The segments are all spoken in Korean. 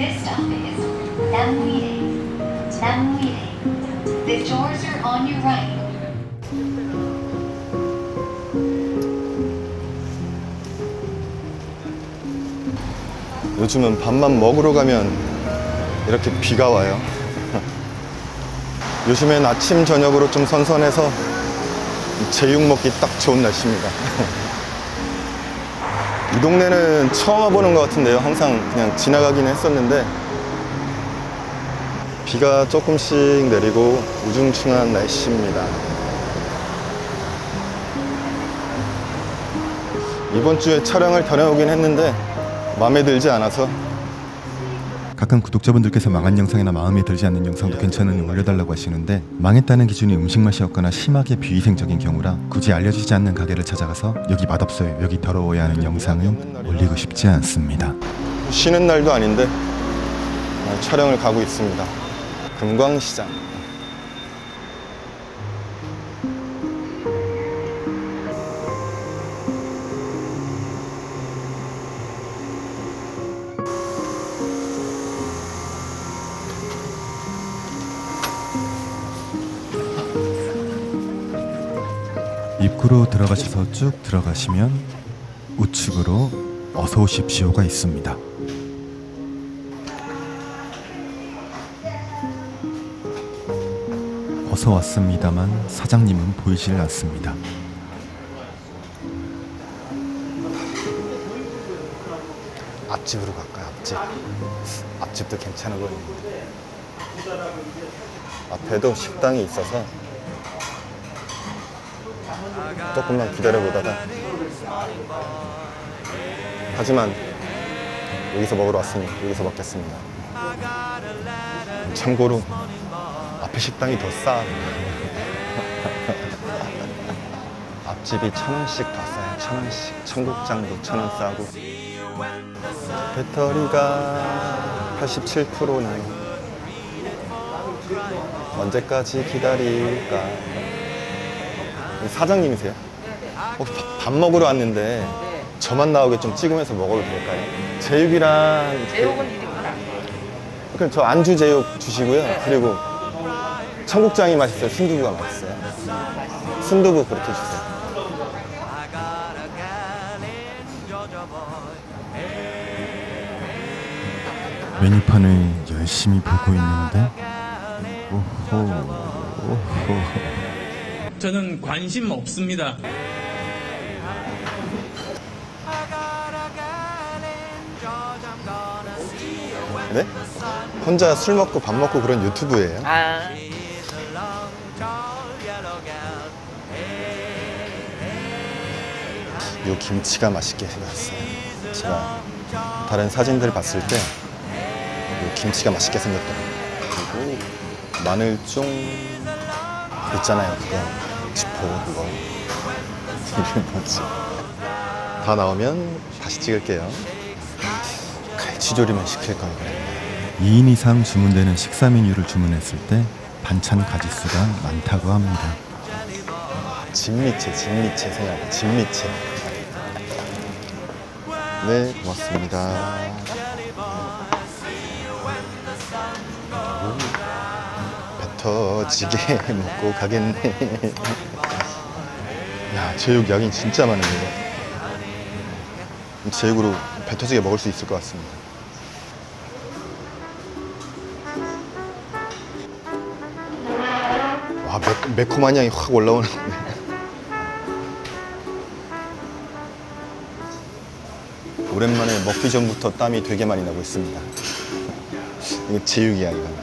This stop is Namuire. Namuire. The doors are on your right. 요즘은 밥만 먹으러 가면 이렇게 비가 와요. 요즘엔 아침, 저녁으로 좀 선선해서 제육 먹기 딱 좋은 날씨입니다. 이 동네는 처음 와보는 것 같은데요. 항상 그냥 지나가긴 했었는데 비가 조금씩 내리고 우중충한 날씨입니다. 이번 주에 촬영을 다녀오긴 했는데 마음에 들지 않아서 가끔 구독자분들께서 망한 영상이나 마음에 들지 않는 영상도 괜찮으니 올려달라고 하시는데 망했다는 기준이 음식 맛이었거나 심하게 비위생적인 경우라 굳이 알려지지 않는 가게를 찾아가서 여기 맛없어요 여기 더러워야 하는 영상은 올리고 싶지 않습니다 쉬는 날도 아닌데 어, 촬영을 가고 있습니다. 금광시장. 입구로 들어가셔서 쭉 들어가시면 우측으로 어서 오십시오가 있습니다 어서 왔습니다만 사장님은 보이질 않습니다 앞집으로 갈까요? 앞집. 앞집도 괜찮아 보이는데. 앞에도 식당이 있어서 조금만 기다려보다가 하지만 여기서 먹으러 왔으니 여기서 먹겠습니다. 참고로 앞에 식당이 더 싸. 앞집이 천 원씩 더 싸요. 천 원씩. 청국장도 천 원 싸고. 배터리가 87%네요. 언제까지 기다릴까? 사장님이세요? 혹시 밥, 밥 먹으러 왔는데 저만 나오게 좀 찍으면서 먹어도 될까요? 제육이랑 제육은 1인분 그럼 저 안주 제육 주시고요. 그리고 청국장이 맛있어요. 순두부가 맛있어요. 순두부 그렇게 주세요. 메뉴판을 열심히 보고 있는데 오호 오호 저는 관심 없습니다. 네? 혼자 술 먹고 밥 먹고 그런 유튜브예요. 아, 요 김치가 맛있게 생겼어요. 제가 다른 사진들 봤을 때요 김치가 맛있게 생겼더라고요. 그리고 마늘종 있잖아요. 그거 지포 그거 이게 뭐지? 다 나오면 다시 찍을게요. 갈치조림을 시킬 걸 그랬네. 2인 이상 주문되는 식사 메뉴를 주문했을 때 반찬 가짓수가 많다고 합니다. 진미채, 진미채 생각, 진미채. 네, 고맙습니다. 터지게 먹고 가겠네. 야, 제육 양이 진짜 많은데요. 제육으로 배 터지게 먹을 수 있을 것 같습니다. 와, 매, 매콤한 향이 확 올라오는 데 오랜만에 먹기 전부터 땀이 되게 많이 나고 있습니다. 이거 제육 이야, 이거.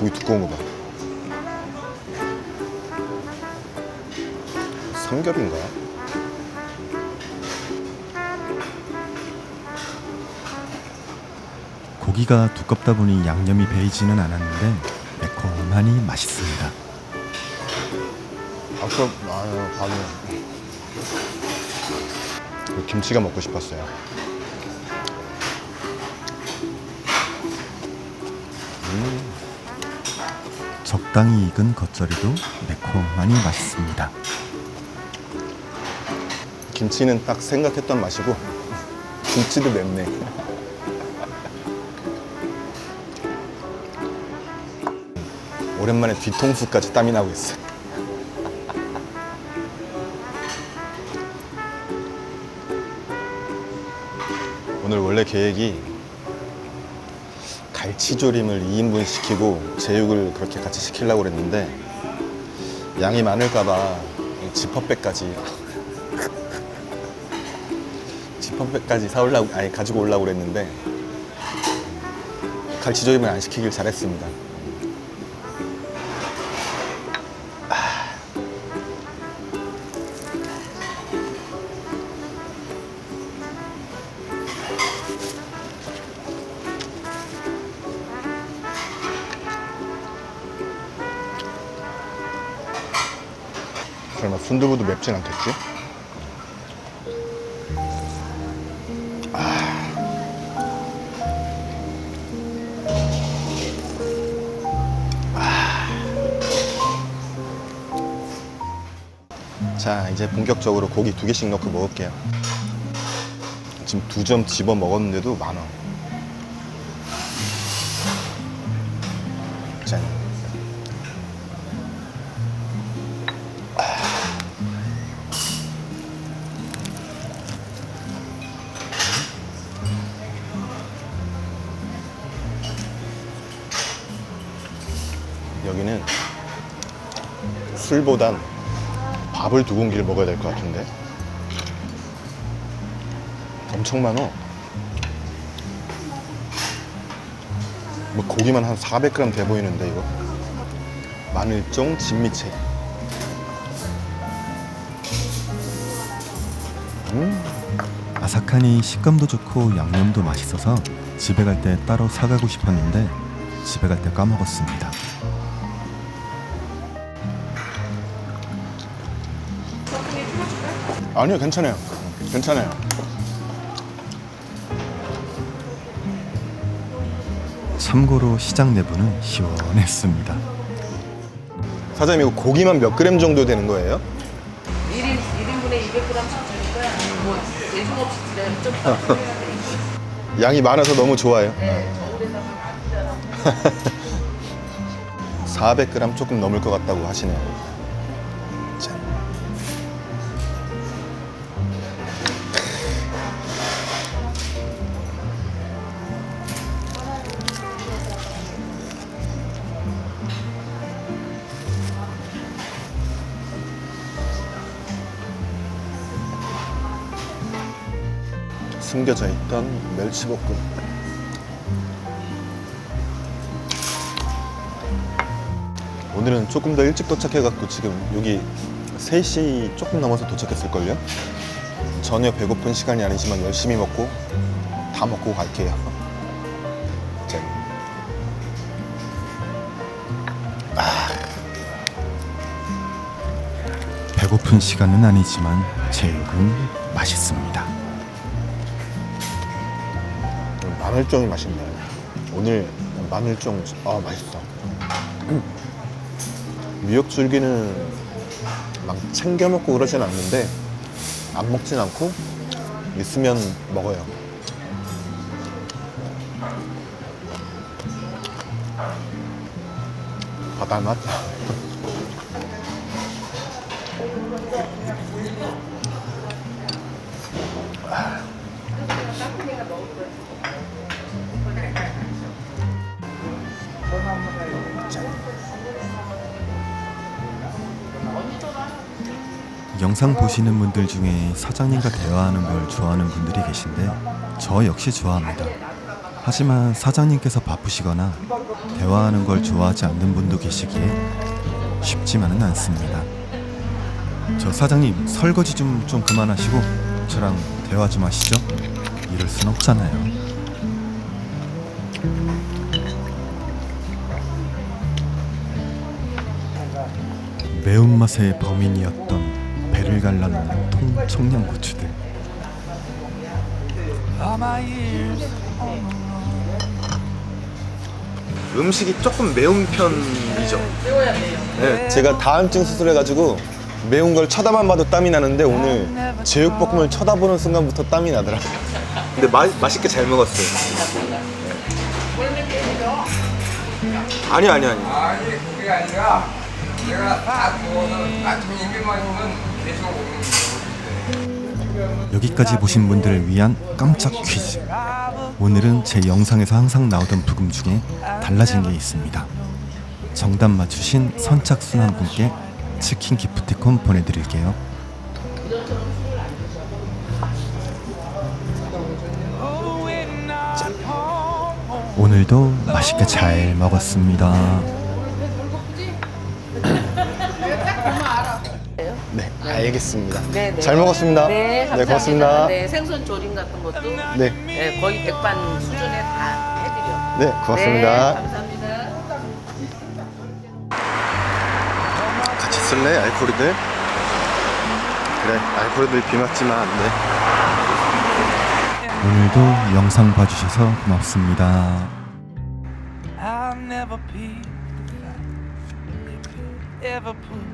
고기 두꺼운 거 봐. 삼겹인가? 고기가 두껍다 보니 양념이 배이지는 않았는데 매콤하니 맛있습니다. 아까 아유 밥이 그 김치가 먹고 싶었어요. 적당히 익은 겉절이도 매콤하니 맛있습니다. 김치는 딱 생각했던 맛이고 김치도 맵네. 오랜만에 뒤통수까지 땀이 나고 있어. 오늘 원래 계획이 갈치조림을 2인분 시키고 제육을 그렇게 같이 시키려고 그랬는데 양이 많을까봐 지퍼백까지 지퍼백까지 사오려고 아니 가지고 오려고 그랬는데 갈치조림을 안 시키길 잘했습니다. 설마 순두부도 맵진 않겠지? 자 이제 본격적으로 고기 두 개씩 넣고 먹을게요. 지금 두 점 집어 먹었는데도 많아 여기는 술보단 밥을 두 공기를 먹어야 될 것 같은데. 엄청 많어. 뭐 고기만 한 400g 돼 보이는데 이거? 마늘종 진미채. 아삭하니 식감도 좋고 양념도 맛있어서 집에 갈 때 따로 사가고 싶었는데 집에 갈 때 까먹었습니다. 아니요 괜찮아요 괜찮아요 참고로 시장 내부는 시원했습니다. 사장님 이거 고기만 몇 그램 정도 되는 거예요? 1인, 1인분에 200g씩 주니까 뭐 대중 없이 드려요. 좀 양이 많아서 너무 좋아요 네, 저울에다가 400g 조금 넘을 것 같다고 하시네요 숨겨져 있던 멸치볶음 오늘은 조금 더 일찍 도착해갖고 지금 여기 3시 조금 넘어서 도착했을걸요? 전혀 배고픈 시간이 아니지만 열심히 먹고 다 먹고 갈게요. 짠. 배고픈 시간은 아니지만 제육은 맛있습니다. 마늘종이 맛있네. 오늘 마늘종, 아, 맛있어. 음. 미역줄기는 막 챙겨 먹고 그러진 않는데, 안 먹진 않고, 있으면 먹어요. 바다 맛? 영상 보시는 분들 중에 사장님과 대화하는 걸 좋아하는 분들이 계신데 저 역시 좋아합니다. 하지만 사장님께서 바쁘시거나 대화하는 걸 좋아하지 않는 분도 계시기에 쉽지만은 않습니다. 저 사장님 설거지 좀 좀 그만하시고 저랑 대화 좀 하시죠. 이럴 순 없잖아요. 매운맛의 범인이었던 배를 갈라놓는 통 청양고추들 음식이 조금 매운 편이죠. 네, 제가 다한증 수술해가지고 매운 걸 쳐다만 봐도 땀이 나는데 오늘 제육볶음을 쳐다보는 순간부터 땀이 나더라고요. 근데 마, 맛있게 잘 먹었어요. 아니 아니 아니. 여기까지 보신 분들을 위한 깜짝 퀴즈. 오늘은 제 영상에서 항상 나오던 부금 중에 달라진 게 있습니다. 정답 맞추신 선착순 한 분께 치킨 기프티콘 보내드릴게요. 오늘도 맛있게 잘 먹었습니다 알겠습니다. 네, 네. 잘 먹었습니다. 네, 감사합니다. 고맙습니다. 네, 생선 조림 같은 것도 네. 네, 거의 백반 수준에 다 해드려. 네 고맙습니다. 네, 감사합니다. 같이 쓸래 알코올들? 그래 알코올들 비 맞지만 안 돼. 오늘도 영상 봐주셔서 고맙습니다 I'll never be the could ever put